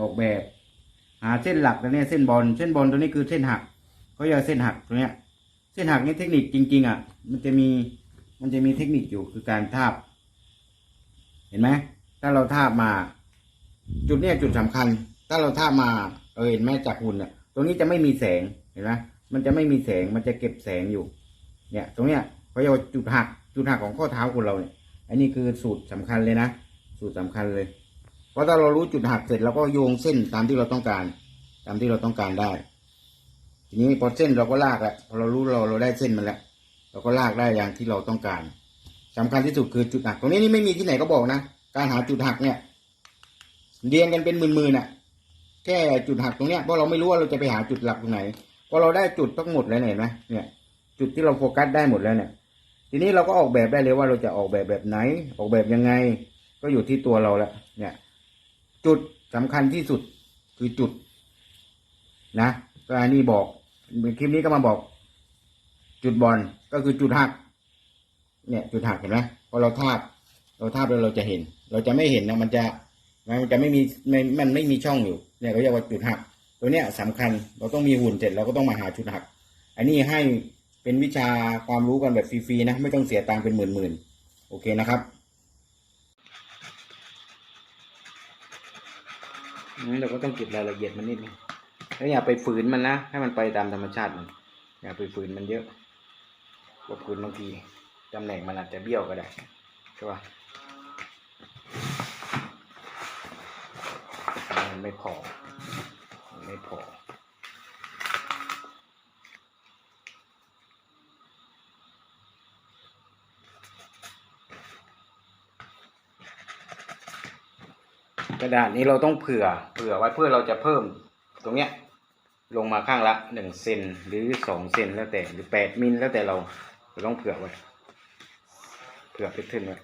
ออกแบบ หาเส้นหลักแล้วเนี่ยเส้นบอลเส้นบอลตัวนี้คือเส้นหักเขาเรียกว่าเส้นหักตัวเนี้ย เส้นหักนี่เทคนิคจริง ๆ อะ มันจะมีมันจะมีเทคนิคอยู่คือการทาบ เห็นไหมถ้าเราทาบมา จุดเนี้ยจุดสำคัญ ถ้าเราทาบมาเออเห็นไหมจากหุ่นเนี่ยตรงนี้จะไม่มีแสงเห็นไหมมันจะไม่มีแสงมันจะเก็บแสงอยู่ เนี่ย ตรงเนี้ยเขาเรียกว่าจุดหักจุดหักของข้อเท้าคนเราเนี่ยอันนี้คือสูตรสำคัญเลยนะ สูตรสำคัญเลย เพราะถ้าเรารู้จุดหักเสร็จเราก็โยงเส้นตามที่เราต้องการ ตามที่เราต้องการได้ ทีนี้พอเส้นเราก็ลากแล้วพอเรารู้เราเราได้เส้นมันแล้วเราก็ลากได้อย่างที่เราต้องการสำคัญที่สุดคือจุดหัก ตรงนี้นี่ไม่มีที่ไหนก็บอกนะ การหาจุดหักเนี่ยเรียนกันเป็นหมื่นๆน่ะ แค่จุดหักตรงเนี้ยเพราะเราไม่รู้ว่าเราจะไปหาจุดหลักตรงไหนพอเราได้จุดทั้งหมดแล้วเนี่ยเห็นไหมเนี่ย จุดที่เราโฟกัสได้หมดแล้วเนี่ยทีนี้เราก็ออกแบบได้เลยว่าเราจะออกแบบแบบไหน ออกแบบยังไง ก็อยู่ที่ตัวเราแล้วเนี่ย จุดสำคัญที่สุดคือจุด นะก็อันนี้บอกคลิปนี้ก็มาบอก จุดบอลก็คือจุดหัก เนี่ย จุดหักเห็นไหมพอเราทาบ เราทาบแล้วเราจะเห็น เราจะไม่เห็นนะมันจะมันจะไม่มีไม่มันไม่มีช่องอยู่เนี่ยเขาเรียกว่าจุดหัก ตัวเนี้ยสำคัญเราต้องมีหุ่นเสร็จเราก็ต้องมาหาจุดหัก อันนี้ให้เป็นวิชาความรู้กันแบบฟรีๆนะ ไม่ต้องเสียตังค์เป็นหมื่นๆโอเคนะครับ นี่เราก็ต้องเก็บรายละเอียดมันนิดนึงแล้วอย่าไปฝืนมันนะ ให้มันไปตามธรรมชาติมัน อย่าไปฝืนมันเยอะเพราะฝืนบางทีตำแหน่งมันอาจจะเบี้ยวก็ได้ใช่ปะมันไม่พอไม่พอ กระดาษนี้เราต้องเผื่อเผื่อไว้เพื่อเราจะเพิ่มตรงเนี้ยลงมาข้างละหนึ่งเซนหรือสองเซนแล้วแต่หรือแปดมิลแล้วแต่เราเราต้องเผื่อไว้ เผื่อเพชรเทิร์นไว้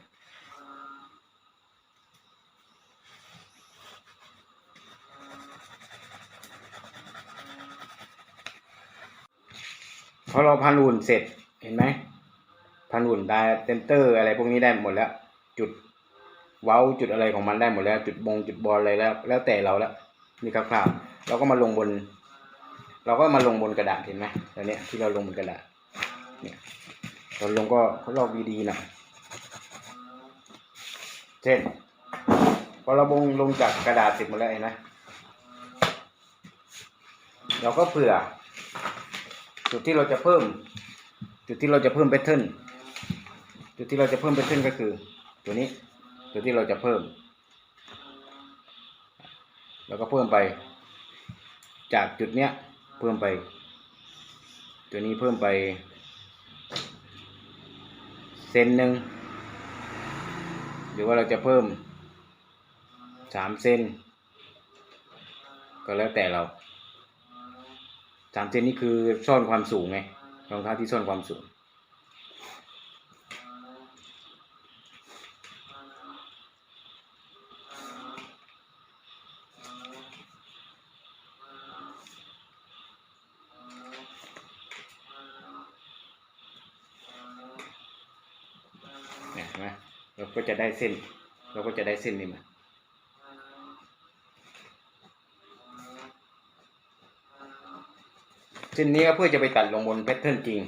พอเราพันหุ่นเสร็จเห็นไหมพันหุ่นได้เซนเตอร์อะไรพวกนี้ได้หมดแล้ว จุด เว้าจุดอะไรของมันได้หมดแล้ว จุดบงจุดบอลอะไรแล้ว แล้วแต่เราแล้วนี่คร่าวๆเราก็มาลงบน เราก็มาลงบนกระดาษเห็นไหมตอนเนี้ยที่เราลงบนกระดาษเนี่ยเราลงก็เขาลอกดีๆหน่อยเช่นพอเราลงลงจากกระดาษเสร็จหมดแล้วเห็นไหมเราก็เผื่อ จุดที่เราจะเพิ่ม จุดที่เราจะเพิ่มแพทเทิร์นจุดที่เราจะเพิ่มแพทเทิร์นก็คือ ตัวนี้ ตัวที่เราจะเพิ่ม แล้วก็เพิ่มไป จากจุดเนี้ยเพิ่มไป ตัวนี้เพิ่มไปเซนหนึ่งหรือว่าเราจะเพิ่มสามเซนก็แล้วแต่เราสามเซนนี่คือซ่อนความสูงไงรองเท้าที่ซ่อนความสูง เราก็จะได้เส้น เราก็จะได้เส้นนี้มาเส้นนี้ก็เพื่อจะไปตัดลงบนแพทเทิร์นจริง